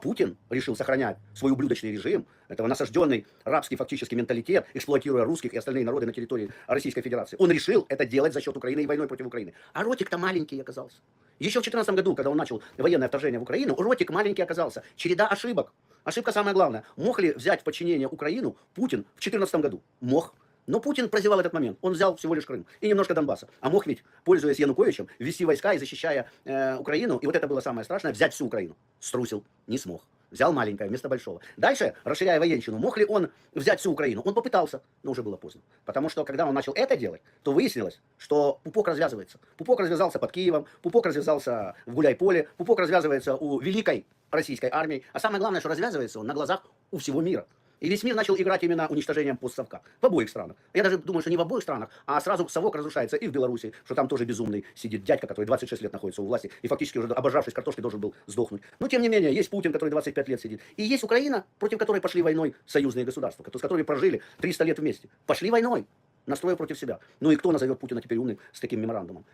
Путин решил сохранять свой ублюдочный режим, этого насажденный рабский фактически менталитет, эксплуатируя русских и остальные народы на территории Российской Федерации. Он решил это делать за счет Украины и войной против Украины. А ротик-то маленький оказался. Еще в 2014 году, когда он начал военное вторжение в Украину, ротик маленький оказался. Череда ошибок. Ошибка самая главная. Мог ли взять в подчинение Украину Путин в 2014 году? Мог. Но Путин прозевал этот момент. Он взял всего лишь Крым и немножко Донбасса. А мог ведь, пользуясь Януковичем, ввести войска и защищая э, Украину. И вот это было самое страшное, взять всю Украину. Струсил, не смог. Взял маленькое вместо большого. Дальше, расширяя военщину, мог ли он взять всю Украину? Он попытался, но уже было поздно. Потому что, когда он начал это делать, то выяснилось, что пупок развязывается. Пупок развязался под Киевом, пупок развязался в Гуляйполе, пупок развязывается у великой российской армии. А самое главное, что развязывается он на глазах у всего мира. И весь мир начал играть именно уничтожением постсовка. В обоих странах. Я даже думаю, что не в обоих странах, а сразу совок разрушается и в Беларуси, что там тоже безумный сидит дядька, который 26 лет находится у власти и фактически уже обожавшись картошкой должен был сдохнуть. Но тем не менее, есть Путин, который 25 лет сидит. И есть Украина, против которой пошли войной союзные государства, с которыми прожили 300 лет вместе. Пошли войной, настроя против себя. Ну и кто назовет Путина теперь умным с таким меморандумом?